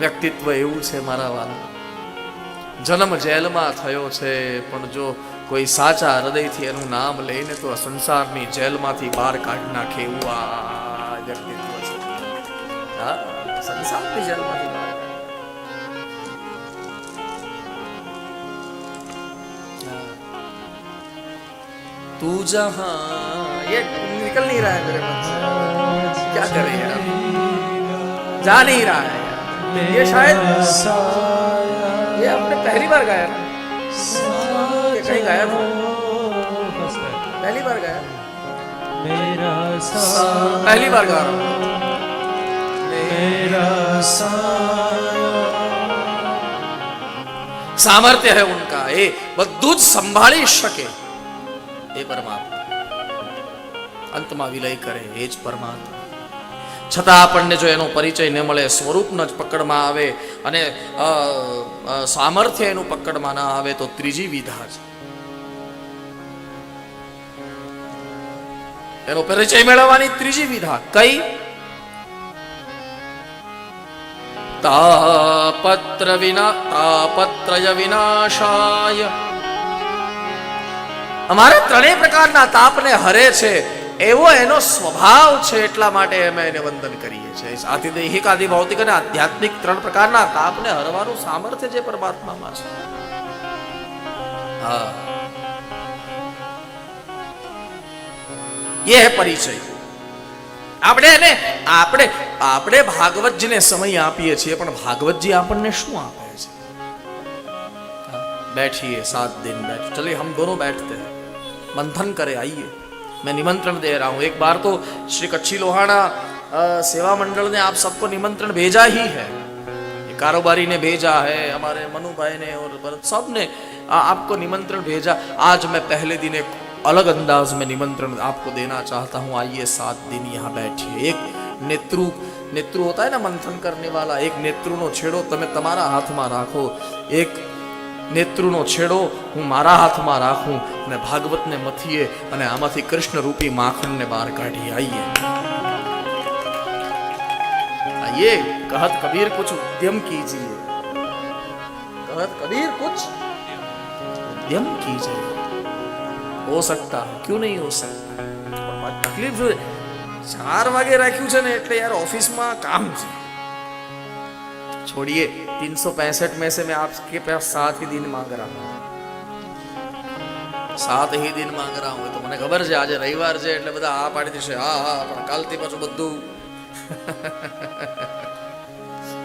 વ્યક્તિત્વ એવું છે મારા વાલા જન્મ જેલમાં થયો છે પણ જો કોઈ સાચા હૃદયથી એનું નામ લઈને તો આ સંસારની જેલમાંથી બહાર કાઢી નાખે એવું આ વ્યક્તિત્વ છે હા સંસારની જેલમાંથી બહાર तू जहां ये निकल नहीं रहा है मेरे मन से क्या करे यार जा नहीं रहा है यार ये शायद ये आपने पहली बार गाया ना ये कहीं गाया था पहली बार गाया मेरा पहली बार गा रहा हूँ मेरा સામર્થ્ય હે ઉનકા એ બધું જ સંભાળી શકે એ પરમાત્મા અંતમાં વિલય કરે એ જ પરમાત્મા છતાં આપણને જો એનો પરિચય ન મળે, સ્વરૂપનો જ પકડમાં આવે અને સામર્થ્ય એનું પકડમાં ના આવે, તો ત્રીજી વિધા છે. એનો પરિચય મેળવવાની ત્રીજી વિધા કઈ? તાપત્ર વિના, તાપત્રય વિનાશાય. અમારા ત્રણેય પ્રકારના તાપને હરે છે. એવો એનો સ્વભાવ છે એટલા માટે અમે એને વંદન કરીએ છીએ. આથી દૈહિક આદિ ભૌતિક અને આધ્યાત્મિક ત્રણ પ્રકારના તાપને હરવાનું સામર્થ્ય જે પરમાત્મામાં છે. હા. એ પરિચય. આપણે એને, આપણે આપણે ભાગવતજીને સમય આપીએ છીએ, પણ ભાગવતજી આપણને શું આપે છે? બેઠીએ, સાત દિન બેઠ. ચલે હમ દોનો બેઠતે મંથન કરે, આઈએ. मैं निमंत्रण दे रहा हूँ एक बार तो श्री कच्छी लोहाना आ, सेवा मंडल ने आप सबको निमंत्रण भेजा ही है कारोबारी ने भेजा है हमारे मनु भाई ने और भरत सब ने आ, आपको निमंत्रण भेजा आज मैं पहले दिन एक अलग अंदाज में निमंत्रण आपको देना चाहता हूँ आइए सात दिन यहाँ बैठिए एक नेत्रु નેત્રુ હોતા ને મંથન કરને વાલા એક નેત્રુનો છેડો તમે તમારા હાથમાં રાખો એક નેત્રુનો છેડો હું મારા હાથમાં રાખું અને ભાગવતને મથીએ અને આમાંથી કૃષ્ણ રૂપી માખણને બહાર કાઢી આવીએ આઈએ, કહત કબીર કુછ ઉદ્યમ કીજીએ. કહત કબીર કુછ ઉદ્યમ કીજીએ. હો સકતા, ક્યું નહીં હો સકતા? તકલીફ જોઈએ ચાર વાગે રાખ્યું છે ને, એટલે યાર ઓફિસમાં કામ છે. छोड़िए तीन सौ पैंसठ में से मैं आपके पास सात ही दिन मांग रहा हूँ સાત ही दिन માંગ रहा हूँ તો મને ખબર છે આજે રવિવાર છે એટલે બધા આ પાડી દેશે હા હા પણ કાલથી પાછું બધું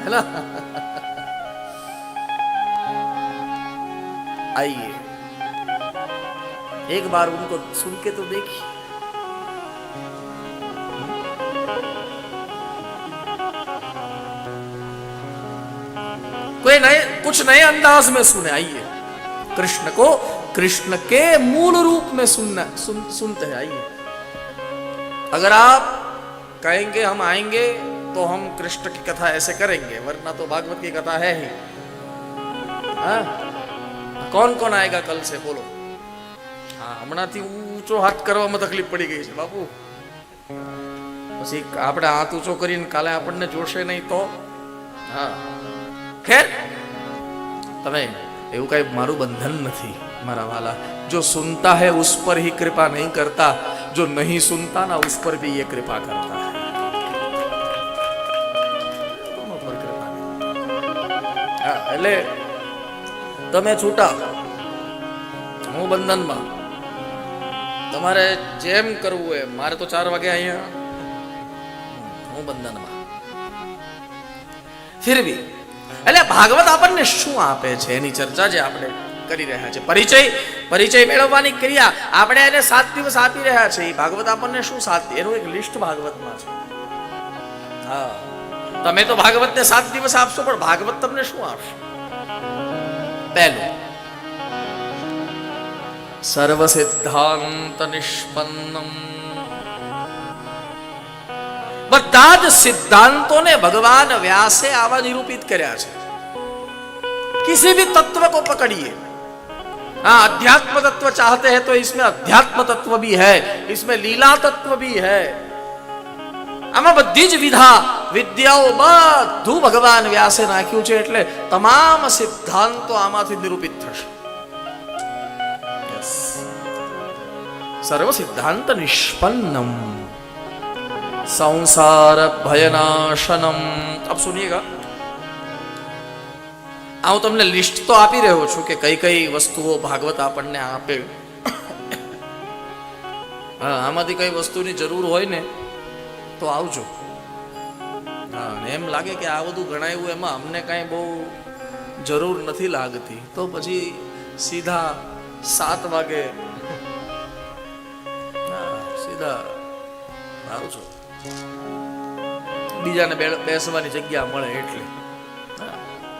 है ना आइए एक बार उनको सुन के तो देखिए कोई नए कुछ नए अंदाज में सुने आइए कृष्ण को कृष्ण के मूल रूप में सुनना सुन सुनते हैं आइए अगर आप कहेंगे हम आएंगे तो हम कृष्ण की कथा ऐसे करेंगे वरना तो भागवत की कथा है ही हाँ? कौन कौन आएगा कल से बोलो હા હમણાંથી ઊંચો હાથ કરવામાં તકલીફ પડી ગઈ છે બાપુ પછી આપણે હાથ ઊંચો કરીને કાલે આપણને જોશે નહીં તો હા ખેર તમે એવું કઈ મારું બંધન નથી મારા વાલા જો સુનતા है उस पर ही कृपा नहीं करता जो नहीं सुनता ना उस पर भी ये कृपा करता है दोनों पर कृपा नहीं. હા એટલે તમે છૂટા હું બંધનમાં તમારે જેમ કરવું હોય મારે તો ચાર વાગે અહીંયા હું બંધનમાં ફિર બી એટલે ભાગવત આપણને શું આપે છે? એની ચર્ચા જે આપણે કરી રહ્યા છે. પરિચય પરિચય મેળવવાની ક્રિયા આપણે એને સાત દિવસ આપી રહ્યા છે. ભાગવત આપણને શું સાત એનું એક લિસ્ટ ભાગવતમાં છે. હા. તમે તો ભાગવતને સાત દિવસ આપશો, પણ ભાગવત તમને શું આપશે? પહેલું. સર્વ સિદ્ધાંત નિષ્પન્નમ બધા જ સિદ્ધાંતોને ભગવાન વ્યાસે આવા નિરૂપિત કર્યા છે किसी भी तत्व को पकड़िए हाँ अध्यात्म तत्व चाहते हैं तो इसमें अध्यात्म तत्व भी है इसमें लीला तत्व भी है આમાં બધી જ વિધા વિદ્યાઓ બધું ભગવાન વ્યાસે નાખ્યું છે એટલે તમામ સિદ્ધાંતો આમાંથી નિરૂપિત થશે Yes. સર્વ સિદ્ધાંત નિષ્પન્નમ સંસાર ભયનાશનમ આપ સુનિએગા આ હું તમને લિસ્ટ તો આપી રહ્યો છું કે કઈ કઈ વસ્તુઓ ભાગવત આપણને આપે. હા, આમાંથી કઈ વસ્તુની જરૂર હોય ને, તો આવજો. હા એમ લાગે કે આ બધું ગણાયું એમાં અમને કાંઈ બહુ જરૂર નથી લાગતી. તો પછી સીધા સાત વાગે સીધા આવજો. બીજાને બેસવાની જગ્યા મળે એટલે.